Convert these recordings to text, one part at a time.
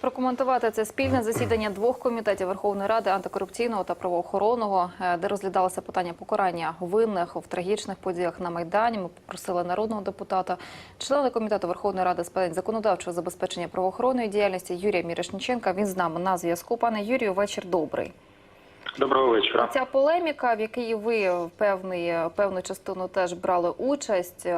Прокоментувати це спільне засідання двох комітетів Верховної Ради антикорупційного та правоохоронного, е, де розглядалося питання покарання винних в трагічних подіях на майдані. Ми попросили народного депутата, члени комітету Верховної Ради з питань законодавчого забезпечення правоохоронної діяльності Юрія Мірошніченка. Він з нами на зв'язку. Пане Юрію, вечір добрий. Доброго вечора. Ця полеміка, в якій ви в певний, певну частину теж брали участь,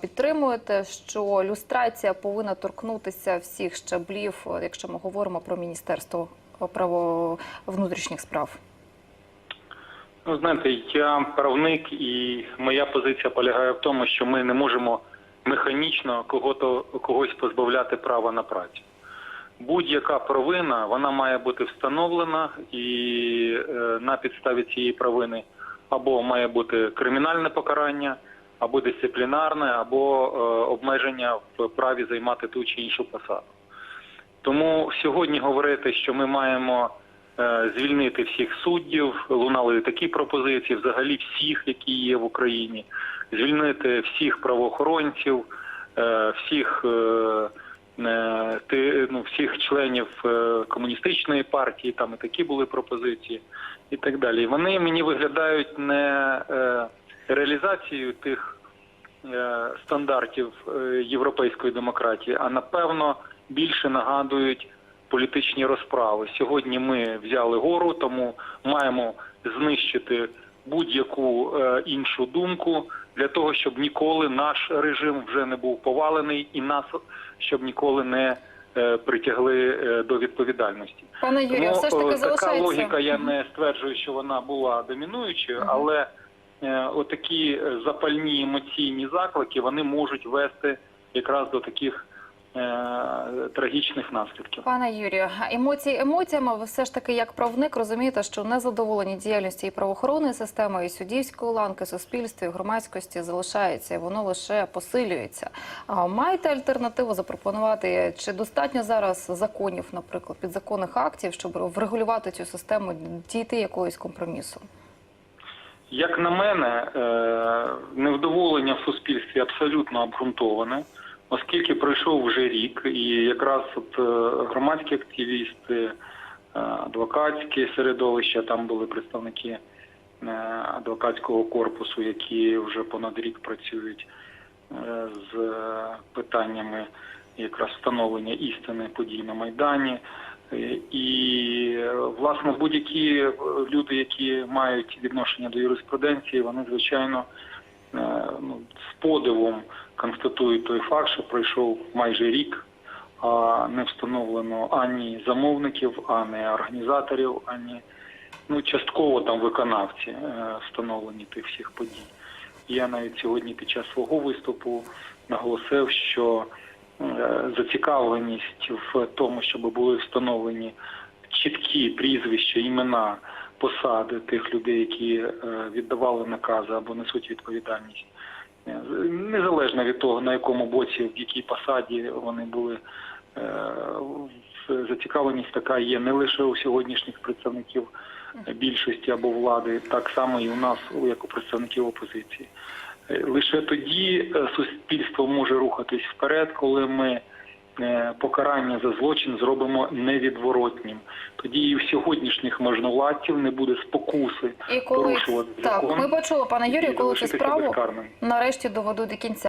підтримуєте, що люстрація повинна торкнутися всіх щаблів, якщо ми говоримо про міністерство право внутрішніх справ. Ну, знаєте, я правник, і моя позиція полягає в тому, що ми не можемо механічно кого-то когось позбавляти права на працю. Будь-яка провина вона має бути встановлена, і е, на підставі цієї провини або має бути кримінальне покарання, або дисциплінарне, або е, обмеження в праві займати ту чи іншу посаду. Тому сьогодні говорити, що ми маємо е, звільнити всіх суддів, лунали такі пропозиції, взагалі всіх, які є в Україні, звільнити всіх правоохоронців, всіх, всіх членів е, комуністичної партії, там і такі були пропозиції, і так далі. І Вони мені виглядають не е, реалізацією тих е, стандартів європейської демократії, а напевно більше нагадують політичні розправи. Сьогодні ми взяли гору, тому маємо знищити будь-яку іншу думку для того, щоб ніколи наш режим вже не був повалений і нас щоб ніколи не притягли е, до відповідальності. Пане Юрію, все ж таки таки така залишається логіка. Я не стверджую, що вона була домінуючою, Мгм. але е, отакі е, запальні емоційні заклики вони можуть вести якраз до таких е, трагічних наслідків. Пане Юрію, емоції емоціями, ви все ж таки як правник розумієте, що незадоволені діяльністю і правоохоронної системи, і суддівської ланки, суспільства, і громадськості залишається, і воно лише посилюється. А маєте альтернативу запропонувати? Чи достатньо зараз законів, наприклад, підзаконних актів, щоб врегулювати цю систему, дійти якогось компромісу? Як на мене, е, невдоволення в суспільстві абсолютно обґрунтоване, оскільки пройшов вже рік, і якраз от е, громадські активісти, е, адвокатське середовище, там були представники е, адвокатського корпусу, які вже понад рік працюють з питаннями якраз встановлення істини подій на Майдані. І власне будь-які люди, які мають відношення до юриспруденції, вони звичайно ну, з подивом констатують той факт, що пройшов майже рік, а не встановлено ані замовників, ані організаторів, ані ну частково там виконавці е, встановлені тих всіх подій. Я навіть сьогодні під час свого виступу наголосив, що е, зацікавленість в тому, щоб були встановлені чіткі прізвища, імена, посади тих людей, які е, віддавали накази або несуть відповідальність, незалежно від того, на якому боці, в якій посаді вони були. е, Зацікавленість така є не лише у сьогоднішніх представників більшості або влади, так само і у нас, як у представників опозиції. Е, Лише тоді е, суспільство може рухатись вперед, коли ми покарання за злочин зробимо невідворотнім. Тоді і в сьогоднішніх можновладців не буде спокуси І коли порушувати так, закон ми почули, пане Юрію, коли цю справу нарешті доведуть до кінця.